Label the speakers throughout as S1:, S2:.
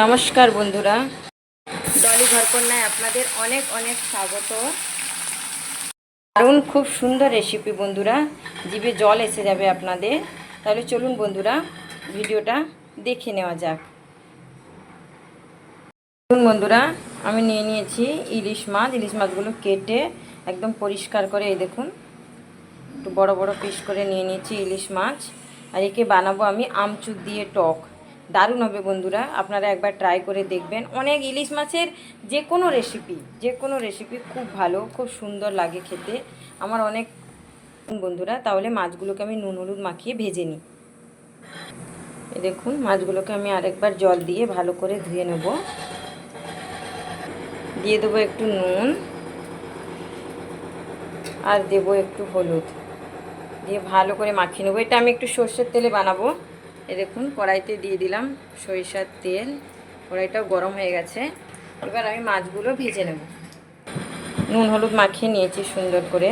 S1: নমস্কার বন্ধুরা। ডলি ঘরকন্যায় আপনাদের অনেক অনেক স্বাগত। দারুণ খুব সুন্দর রেসিপি বন্ধুরা। জিভে জল এসে যাবে আপনাদের। তাহলে চলুন বন্ধুরা, ভিডিওটা দেখে নেওয়া যাক। দেখুন বন্ধুরা, আমি নিয়ে নিয়েছি ইলিশ মাছ। ইলিশ মাছগুলো কেটে একদম পরিষ্কার করে এই দেখুন, একটু বড় বড় পিস করে নিয়ে নিয়েছি ইলিশ মাছ। আর একে বানাবো আমি আমচুর দিয়ে টক। দারুণ হবে বন্ধুরা, আপনারা একবার ট্রাই করে দেখবেন। অনেক ইলিশ মাছের যে কোনো রেসিপি যে কোনো রেসিপি খুব ভালো, খুব সুন্দর লাগে খেতে। আমার অনেক বন্ধুরা, তাহলে মাছগুলোকে আমি নুন, হলুদ মাখিয়ে ভেজে নিই। দেখুন, মাছগুলোকে আমি আরেকবার জল দিয়ে ভালো করে ধুয়ে নেব। দিয়ে দেবো একটু নুন আর দেবো একটু হলুদ। দিয়ে ভালো করে মাখিয়ে নেব। এটা আমি একটু সর্ষের তেলে বানাবো। এই দেখুন, কড়াইতে দিয়ে দিলাম সরিষার তেল। কড়াইটাও গরম হয়ে গেছে। এবার আমি মাছগুলো ভেজে নেব। নুন, হলুদ মাখিয়ে নিয়েছি সুন্দর করে।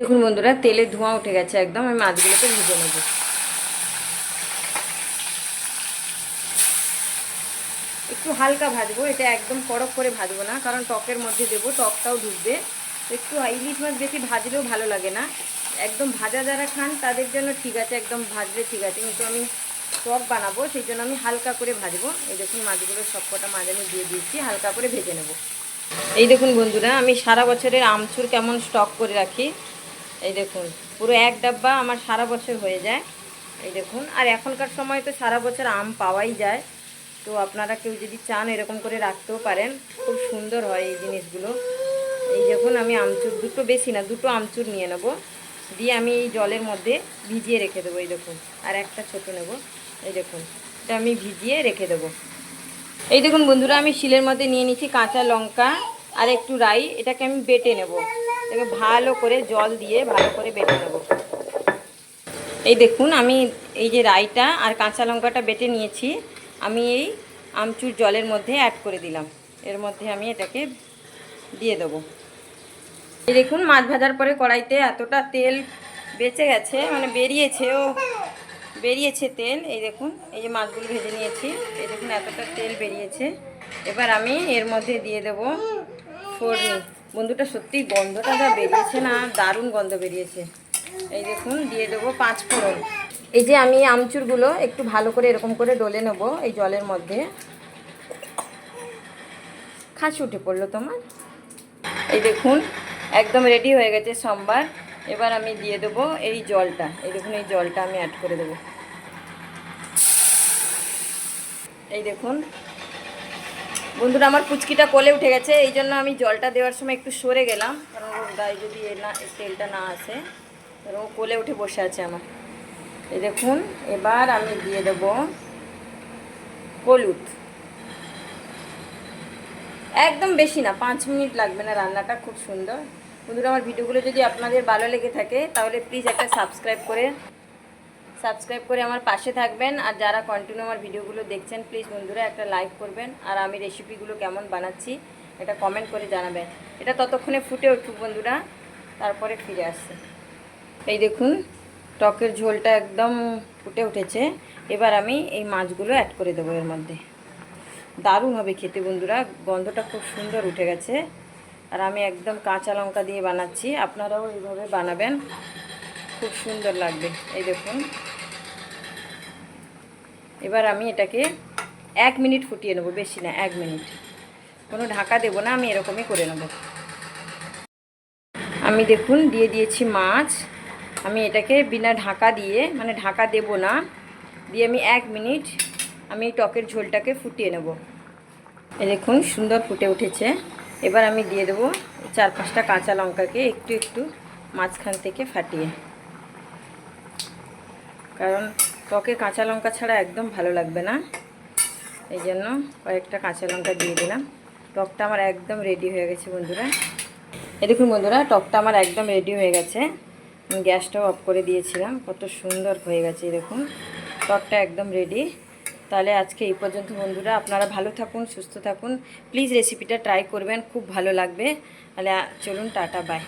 S1: দেখুন বন্ধুরা, তেলে ধোঁয়া উঠে গেছে একদম। আমি মাছগুলোকে ভেজে নেব। একটু হালকা ভাজবো, এটা একদম কড়ক করে ভাজবো না, কারণ টকের মধ্যে দেবো, টকটাও ঢুকবে। একটু ইলিশ মাছ বেশি ভাজলেও ভালো লাগে না। একদম ভাজা যারা খান, তাদের জন্য ঠিক আছে, একদম ভাজলে ঠিক আছে। কিন্তু আমি টক বানাবো, সেই জন্য আমি হালকা করে ভাজবো। এই দেখুন মাছগুলো সবকটা মাছ আমি দিয়ে দিয়েছি, হালকা করে ভেজে নেব। এই দেখুন বন্ধুরা, আমি সারা বছরের আমচুর কেমন স্টক করে রাখি। এই দেখুন, পুরো এক ডাব্বা আমার সারা বছর হয়ে যায়। এই দেখুন, আর এখনকার সময় তো সারা বছর আম পাওয়াই যায়। তো আপনারা কেউ যদি চান এরকম করে রাখতেও পারেন, খুব সুন্দর হয় এই জিনিসগুলো। এই দেখুন, আমি আমচুর, দুটো বেশি না, দুটো আমচুর নিয়ে নেব। দিয়ে আমি এই জলের মধ্যে ভিজিয়ে রেখে দেবো, এই দেখুন। আর একটা ছোট নেব, এই দেখুন। এটা আমি ভিজিয়ে রেখে দেবো। এই দেখুন বন্ধুরা, আমি শিলের মধ্যে নিয়ে নিচ্ছি কাঁচা লঙ্কা আর একটু রাই। এটাকে আমি বেটে নেব। এটাকে ভালো করে জল দিয়ে ভালো করে বেটে নেব। এই দেখুন, আমি এই যে রাইটা আর কাঁচা লঙ্কাটা বেটে নিয়েছি, আমি এই আমচুর জলের মধ্যে অ্যাড করে দিলাম। এর মধ্যে আমি এটাকে দিয়ে দেবো। এই দেখুন, মাছ ভাজার পরে কড়াইতে এতটা তেল বেঁচে গেছে মানে বেরিয়েছে ও বেরিয়েছে তেল। এই দেখুন, এই যে মাছগুলো ভেজে নিয়েছি, এই দেখুন এতটা তেল বেরিয়েছে। এবার আমি এর মধ্যে দিয়ে দেব ফোড়নি। বন্ধুটা সত্যি গন্ধটা যা বেরিয়েছে না, দারুণ গন্ধ বেরিয়েছে। এই দেখুন, দিয়ে দেবো পাঁচ ফোড়ন। এই যে আমি আমচুরগুলো একটু ভালো করে এরকম করে ডলে নেব এই জলের মধ্যে। খাস উঠে পড়ল তোমার? এই দেখুন একদম রেডি হয়ে গেছে সোমবার। এবার আমি দিয়ে দেবো এই জলটা। এই দেখুন, এই জলটা আমি অ্যাড করে দেবো। এই দেখুন। বন্ধুরা, আমার পুচকিটা কোলে উঠে গেছে, এই জন্য আমি জলটা দেওয়ার সময় একটু সরে গেলাম। কারণ ওর গায়ে যদি এ না তেলটা না আসে কারণ ও কোলে উঠে বসে আছে আমার। এই দেখুন, এবার আমি দিয়ে দেব হলুদ। একদম বেশি না, পাঁচ মিনিট লাগবে না রান্নাটা, খুব সুন্দর। বন্ধুরা, আমার ভিডিওগুলো যদি আপনাদের ভালো লেগে থাকে, তাহলে প্লিজ একটা সাবস্ক্রাইব করে সাবস্ক্রাইব করে আমার পাশে থাকবেন। আর যারা কন্টিনিউ আমার ভিডিওগুলো দেখছেন প্লিজ বন্ধুরা, একটা লাইক করবেন। আর আমি রেসিপিগুলো কেমন বানাচ্ছি এটা কমেন্ট করে জানাবেন। এটা ততক্ষণে ফুটে উঠুক বন্ধুরা, তারপরে ফিরে আসছে। এই দেখুন, টকের ঝোলটা একদম ফুটে উঠেছে। এবার আমি এই মাছগুলো অ্যাড করে দেবো এর মধ্যে। দারুণ হবে খেতে বন্ধুরা, গন্ধটা খুব সুন্দর উঠে গেছে। আর আমি একদম কাঁচা লঙ্কা দিয়ে বানাচ্ছি, আপনারাও এইভাবে বানাবেন, খুব সুন্দর লাগবে, এই দেখুন। এবার আমি এটাকে এক মিনিট ফুটিয়ে নেব, বেশি না, এক মিনিট। কোনো ঢাকা দেবো না, আমি এরকমই করে নেব। আমি দেখুন, দিয়ে দিয়েছি মাছ। আমি এটাকে বিনা ঢাকা দিয়ে মানে ঢাকা দেব না, দিয়ে আমি এক মিনিট আমি এই টকের ঝোলটাকে ফুটিয়ে নেব। এই দেখুন, সুন্দর ফুটে উঠেছে। এবার আমি দিয়ে দেবো চার পাঁচটা কাঁচা লঙ্কাকে একটু একটু মাঝখান থেকে ফাটিয়ে। কারণ টকে কাঁচা লঙ্কা ছাড়া একদম ভালো লাগবে না। এই জন্য কয়েকটা কাঁচা লঙ্কা দিয়ে দিলাম। টকটা আমার একদম রেডি হয়ে গেছে বন্ধুরা। এ দেখুন বন্ধুরা, টকটা আমার একদম রেডি হয়ে গেছে। গ্যাসটাও অফ করে দিয়েছিলাম। কত সুন্দর হয়ে গেছে দেখুন। টকটা একদম রেডি তাহলে আজকে এই পর্যন্ত বন্ধুরা, আপনারা ভালো থাকুন, সুস্থ থাকুন। প্লিজ রেসিপিটা ট্রাই করবেন, খুব ভালো লাগবে। তাহলে চলুন, টাটা বাই